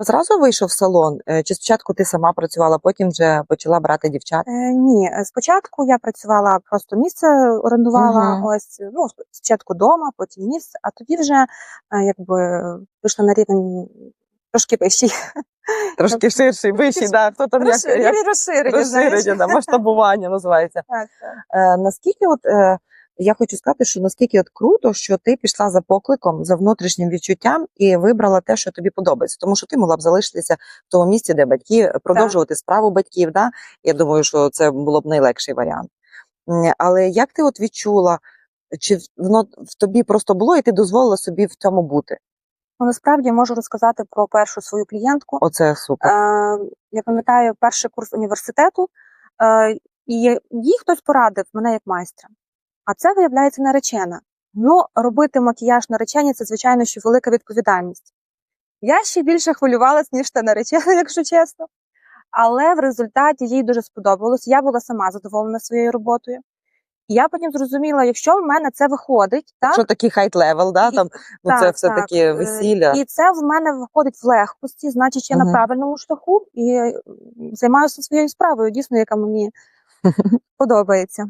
Зразу вийшов в салон, Е, чи спочатку ти сама працювала, потім вже почала брати дівчат? Е, ні, спочатку я працювала просто місце орендувала. Мгм. Ось ну спочатку вдома, потім місце, а тоді вже е, якби вийшла на рівень трошки вищий. Трошки ширший, вищий, да. Хто там як, як розширення. розширення, да, масштабування називається. Так, так. Е, наскільки от е, я хочу сказати, що наскільки от круто, що ти пішла за покликом, за внутрішнім відчуттям і вибрала те, що тобі подобається, тому що ти могла б залишитися в тому місці, де батьки продовжувати справу батьків. Да? Я думаю, що це було б найлегший варіант. Але як ти от відчула, чи воно в тобі просто було, і ти дозволила собі в цьому бути? Ну, насправді можу розказати про першу свою клієнтку. Оце супер. Е, я пам'ятаю перший курс університету, е, і їй хтось порадив мене як майстра. А це виявляється наречена. Ну, робити макіяж наречені це, звичайно, що велика відповідальність. Я ще більше хвилювалась, ніж та наречена, якщо чесно. Але в результаті їй дуже сподобалось. Я була сама задоволена своєю роботою. І я потім зрозуміла, якщо в мене це виходить, так, Що такий хайт левел, да? Там, ну, так, це все так, таки е, весілля. І це в мене виходить в легкості, значить, я Мгм. на правильному шляху і займаюся своєю справою, дійсно, яка мені подобається.